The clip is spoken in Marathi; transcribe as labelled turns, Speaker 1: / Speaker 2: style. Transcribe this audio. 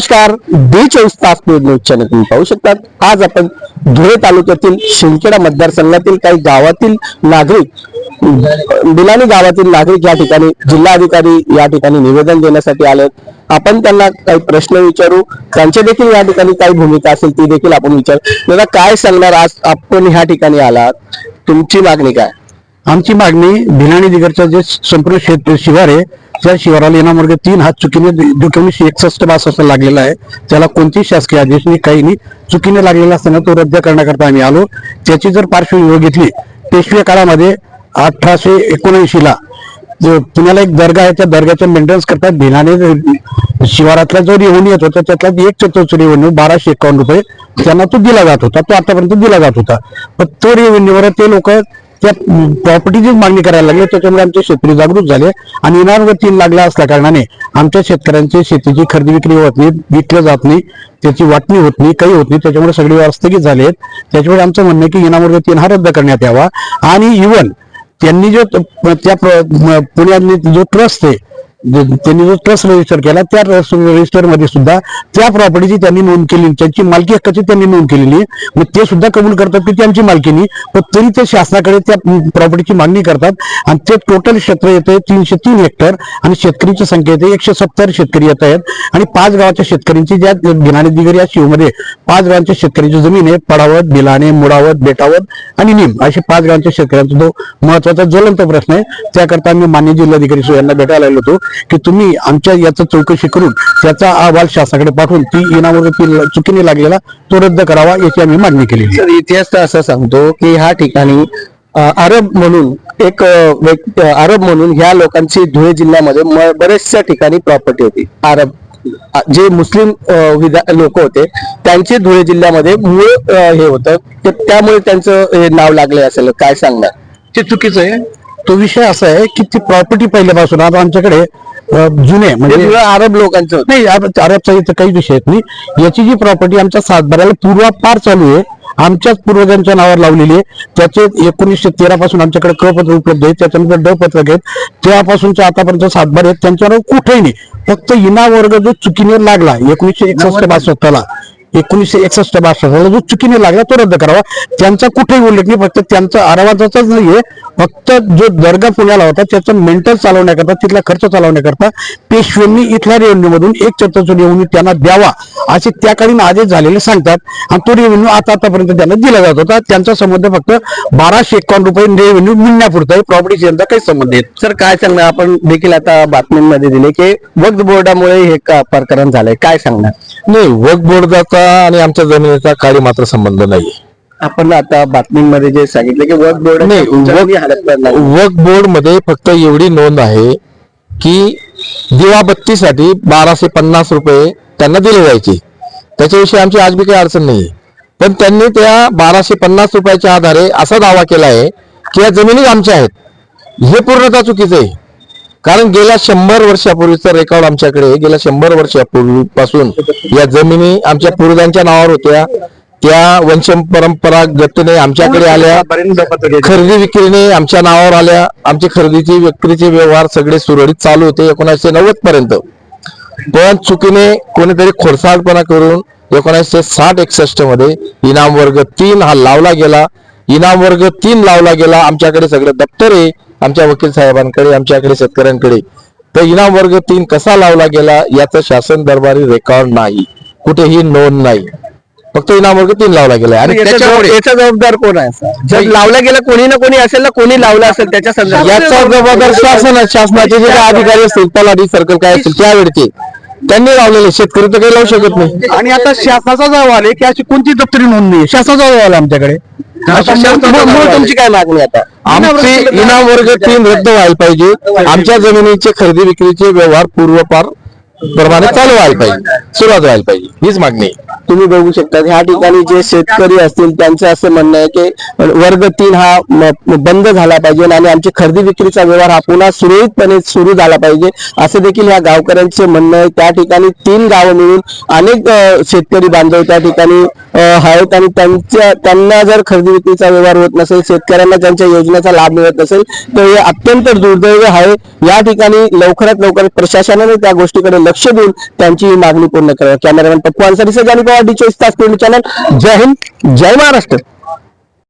Speaker 1: नमस्कार. बी चोवीस तास न्यूज चॅनल तुम्ही पाहू शकतात. आज आपण धुळे तालुक्यातील शिंदखेडा मतदारसंघातील काही गावातील नागरिक बिलानी गावातील नागरिक या ठिकाणी जिल्हाधिकारी या ठिकाणी निवेदन देण्यासाठी आले आपण त्यांना काही प्रश्न विचारू. त्यांच्या देखील या ठिकाणी काही भूमिका असेल ती देखील आपण विचारू. दादा काय सांगणार आज आपण ह्या ठिकाणी आलात? तुमची मागणी काय?
Speaker 2: आमची मागणी भिलाणी दिगरचा जे संपूर्ण शेत शिवार आहे त्या शिवाराला येणामार्ग तीन हात चुकीने जो एकोणीसशे एकसष्ट बास असं लागलेला आहे त्याला कोणतीही शासकीय आदेश नाही काही नाही. चुकीने लागलेला असताना तो रद्द करण्याकरता आम्ही आलो. त्याची जर पार्श्वभूमी घेतली पेशवे काळामध्ये अठराशे एकोणऐंशी ला जो पुण्याला एक दर्गा आहे त्या दर्ग्याच्या मेंटेनन्स करता भिलाने शिवारातला जो रेव्हन्यू येत होता त्यातला एक चतुर्थ रेव्हन्यू बाराशे एकावन्न रुपये त्यांना तो दिला जात होता. तो आतापर्यंत दिला जात होता. पण तो रेव्हन्यूवर ते लोक त्या प्रॉपर्टीचीच मागणी करायला लागले. त्याच्यामुळे आमचे शेतकरी जागृत झाले आणि इनामवर तीन लागला असल्या कारणाने आमच्या शेतकऱ्यांची शेतीची खरेदी विक्री होत नाही विकलं जात नाही त्याची वाटणी होत नाही काही होत नाही. त्याच्यामुळे सगळे व्यवहार स्थगित झाले आहेत. त्याच्यामुळे आमचं म्हणणं आहे की इनामवर्ग तीन हा रद्द करण्यात यावा. आणि इव्हन त्यांनी जो त्या प्र- पुण्यातली जो ट्रस्ट आहे त्यांनी जो ट्रस्ट रजिस्टर केला त्या रजिस्टरमध्ये सुद्धा त्या प्रॉपर्टीची त्यांनी नोंद केली त्यांची मालकी हक्काची त्यांनी नोंद केलेली आहे. मग ते सुद्धा कबूल करतात की ती आमची मालकीनी पण तरी ते शासनाकडे त्या प्रॉपर्टीची मागणी करतात आणि ते टोटल क्षेत्र येते तीनशे तीन हेक्टर आणि शेतकरीची संख्या येते एकशे सत्तर शेतकरी येत आहेत आणि पाच गावाच्या शेतकऱ्यांची ज्या भिलाणे दिगरी या शिवमध्ये पाच गावांच्या शेतकऱ्यांची जमीन आहे पडावत बिलाणे मुडावत बेटावत आणि निम असे पाच गावांच्या शेतकऱ्यांचा जो महत्त्वाचा ज्वलंत प्रश्न आहे त्याकरता आम्ही मान्य जिल्हाधिकारी यांना भेटायला आलो होतो की तुम्ही आमच्या याचं चौकशी करून त्याचा अहवाल शासनाकडे पाठवून ती इनामवरती चुकीने लागलेला तो रद्द करावा याची आम्ही मागणी
Speaker 1: केली इतिहास तर असं सांगतो की ह्या ठिकाणी आरब अरब म्हणून एक व्यक्ती अरब म्हणून ह्या लोकांची धुळे जिल्ह्यामध्ये म- बऱ्याचशा ठिकाणी प्रॉपर्टी होती. अरब. जे मुस्लिम लोक होते त्यांचे धुळे जिल्ह्यामध्ये मूळ हे होतं. त्यामुळे त्यांचं हे नाव लागले असेल काय सांगणार?
Speaker 2: ते चुकीचं आहे. तो विषय असा आहे की ती प्रॉपर्टी पहिल्यापासून आता आमच्याकडे जुने म्हणजे
Speaker 1: अरब लोकांचं.
Speaker 2: नाही अरब- अरबचा इथं काही विषय येत नाही. याची जी प्रॉपर्टी आमच्या सातबाऱ्याला पूर्वापार चालू आहे आमच्याच पूर्वजांच्या नावावर लावलेली आहे. त्याचे एकोणीसशे तेरा पासून आमच्याकडे क पत्र उपलब्ध आहे. त्याच्यानंतर ड पत्रक आहेत. तेव्हापासूनच्या आतापर्यंत सातबार आहेत. त्यांच्यावर कुठेही नाही. फक्त इना वर्ग जो चुकीने लागला एकोणीसशे एकसष्ट बासष्टला एकोणीसशे एकसष्ट बासष्टला जो चुकीने लागला तो रद्द करावा. त्यांचा कुठेही उल्लेख नाही फक्त त्यांचा आरावाचाच नाहीये. फक्त जो दर्गा पुण्याला होता त्याचं मेंटेन चालवण्याकरता तिथला खर्च चालवण्याकरता पेशव्यांनी इथल्या रेव्हन्यू मधून एक चतुर्थ रेव्हन्यू त्यांना द्यावा. असे त्या काळी आदेश झालेले सांगतात. आणि तो रेव्हन्यू आता आतापर्यंत त्यांना दिला जात होता. त्यांचा संबंध फक्त बाराशे एकावन्न रुपये रेव्हन्यू मिळण्यापुरता आहे प्रॉपर्टी यांचा काही संबंध येत
Speaker 1: सर काय सांगणार? आपण देखील आता बातम्यांमध्ये दिले की वक्फ बोर्डामुळे हे का- प्रकरण झालंय. काय सांगणार?
Speaker 3: नाही वक बोर्डाचा आणि आमच्या जमिनीचा काही मात्र संबंध नाही
Speaker 1: आपण आता बातमीमध्ये जे सांगितलं की वक्फ बोर्ड
Speaker 3: नाही, वक बोर्डमध्ये फक्त एवढी नोंद आहे की दिवाबत्तीसाठी बाराशे पन्नास रुपये त्यांना दिले जायचे. त्याच्याविषयी आमची आज बी काही अडचण नाही पण त्यांनी त्या बाराशे पन्नास रुपयाच्या आधारे असा दावा केला आहे की या जमिनी आमच्या आहेत. हे पूर्णतः चुकीचं आहे. कारण गेल्या शंभर वर्षापूर्वीचा रेकॉर्ड आमच्याकडे गेल्या शंभर वर्षापूर्वीपासून या जमिनी आमच्या पूर्वजांच्या नावावर होत्या. त्या वंश परंपरा गतीने आमच्याकडे आल्या. खरेदी विक्रीने आमच्या नावावर आल्या. आमची खरेदीची विक्रीचे व्यवहार सगळे सुरळीत चालू होते. एकोणीसशे नव्वद पर्यंत पण चुकीने कोणीतरी खोडसाळपणा करून एकोणीसशे साठ एकसष्टमध्ये इनाम वर्ग तीन हा लावला गेला. इनाम वर्ग तीन लावला गेला. आमच्याकडे सगळं दप्तर आहे. आमच्या वकील साहेबांकडे आमच्याकडे शेतकऱ्यांकडे. तर इनाम वर्ग तीन कसा लावला गेला याचं शासन दरबारी रेकॉर्ड नाही. कुठेही नोंद नाही. फक्त इनाम वर्ग तीन लावला गेला आणि
Speaker 1: याचा
Speaker 3: त्याच्यामुळे
Speaker 1: जबाब- याचा जबाबदार कोण आहे? जर लावला गेला कोणी ना कोणी असेल ना कोणी लावला असेल त्याच्या संदर्भात?
Speaker 3: याचा जबाबदार शासन आहे. शासनाचे जे काही अधिकारी असतील तलाठी सर्कल काय असतील त्यावेळचे. त्यांनी लावलेले शेतकरी तर काही लावू शकत नाही.
Speaker 2: आणि आता शासनाचा अहवाल आहे की अशी कोणती दप्तरी नोंद नाही शासनाचा अहवाल आहे आमच्याकडे.
Speaker 1: आता मूळ- मूळ तुमची काय मागणी आता?
Speaker 3: आमचे इनाम वर्ग तीन रद्द व्हायला पाहिजे. आमच्या जमिनीचे खरेदी विक्रीचे व्यवहार पूर्वपार प्रमाणे चालू व्हायला पाहिजे. सुरुवात व्हायला पाहिजे. हीच मागणी आहे.
Speaker 1: तुम्ही बघू शकता ह्या ठिकाणी जे शेतकरी असतील त्यांचं असं म्हणणं आहे की वर्ग तीन हा बंद झाला पाहिजे आणि आमची खरेदी विक्रीचा व्यवहार हा पुन्हा सुरळीतपणे सुरू झाला पाहिजे. असं देखील ह्या गावकऱ्यांचे म्हणणं आहे. त्या ठिकाणी तीन गावं मिळून अनेक शेतकरी बांधव त्या ठिकाणी आहेत आणि त्यांच्या त्यांना जर खरेदी विक्रीचा व्यवहार होत नसेल शेतकऱ्यांना त्यांच्या योजनेचा लाभ मिळत नसेल तर हे अत्यंत दुर्दैव आहे. या ठिकाणी लवकरात लवकर प्रशासनाने त्या गोष्टीकडे लक्ष देऊन त्यांची मागणी पूर्ण करावी. Cameraman Pappu Ansari sir Pawar. चोवीस तास चॅनल. जय हिंद जय महाराष्ट्र.